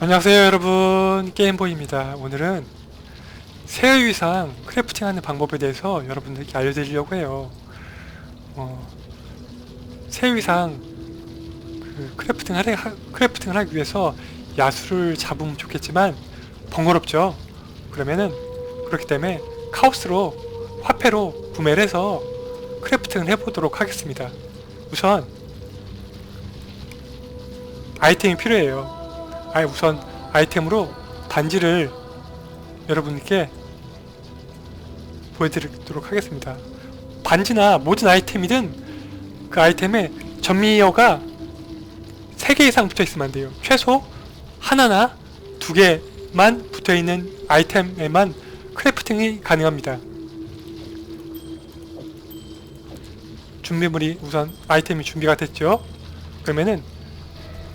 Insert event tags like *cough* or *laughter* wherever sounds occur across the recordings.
안녕하세요 여러분. 게임보이입니다. 오늘은 새의상 크래프팅하는 방법에 대해서 여러분들께 알려드리려고 해요. 어, 새의상 그 크래프팅 하, 크래프팅을 하기 위해서 야수를 잡으면 좋겠지만 번거롭죠? 그러면은 그렇기 때문에 카오스로 화폐로 구매를 해서 크래프팅을 해보도록 하겠습니다. 우선 아이템이 필요해요 아 우선 아이템으로 반지를 여러분께 보여드리도록 하겠습니다. 반지나 모든 아이템이든 그 아이템에 전미어가 3개 이상 붙어 있으면 안 돼요. 최소 하나나 두 개만 붙어 있는 아이템에만 크래프팅이 가능합니다. 준비물이 우선 아이템이 준비가 됐죠. 그러면은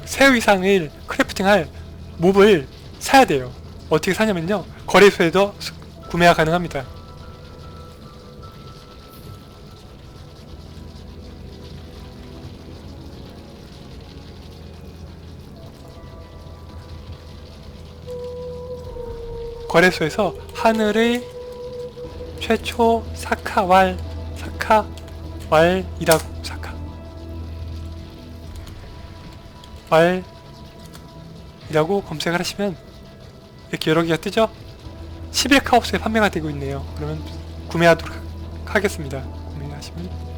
새 이상을 크래프팅할 몹을 사야 돼요. 어떻게 사냐면요. 거래소에도 스- 구매가 가능합니다. 거래소에서 하늘의 최초 사카왈 사카왈이라고 사 카 왈이라고 검색을 하시면 이렇게 여러 개가 뜨죠? 11카우스에 판매가 되고 있네요. 그러면 구매하도록 하- 하겠습니다. 구매하시면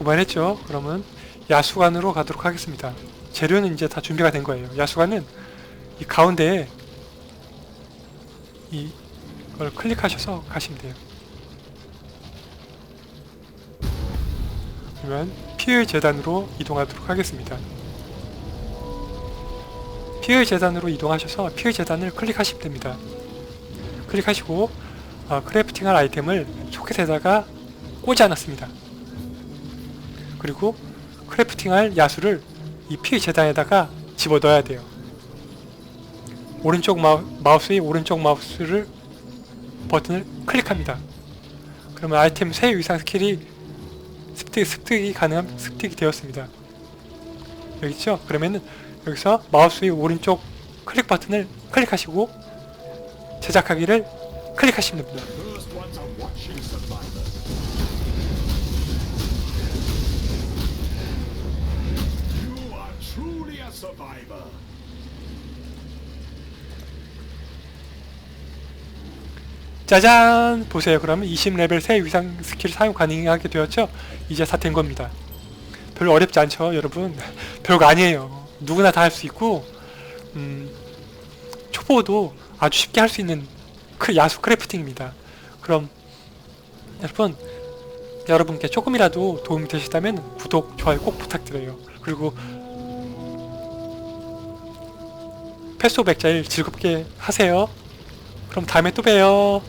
구매했죠. 그러면 야수관으로 가도록 하겠습니다. 재료는 이제 다 준비가 된 거예요. 야수관은 이 가운데에 이걸 클릭하셔서 가시면 돼요. 그러면 피의 재단으로 이동하도록 하겠습니다. 피의 재단으로 이동하셔서 피의 재단을 클릭하시면 됩니다. 클릭하시고 어, 크래프팅할 아이템을 소켓에다가 꽂아놨습니다. 그리고 크래프팅할 야수를 이피 재단에다가 집어넣어야 돼요. 오른쪽 마우, 마우 스의 오른쪽 마우스를 버튼을 클릭합니다. 그러면 아이템 새 위상 스킬이 습득, 습득이 가능한 습득이 되었습니다. 여기 있죠? 그러면은 여기서 마우스의 오른쪽 클릭 버튼을 클릭하시고 제작하기를 클릭하시면 됩니다. 짜잔! 보세요. 그러면 20레벨 새 위상 스킬 사용 가능하게 되었죠? 이제 다 된 겁니다. 별로 어렵지 않죠, 여러분? *laughs* 별거 아니에요. 누구나 다 할 수 있고, 음, 초보도 아주 쉽게 할 수 있는 크, 야수 크래프팅입니다. 그럼, 여러분, 여러분께 조금이라도 도움이 되셨다면 구독, 좋아요 꼭 부탁드려요. 그리고 오브 엑자일 즐겁게 하세요. 그럼 다음에 또 봬요.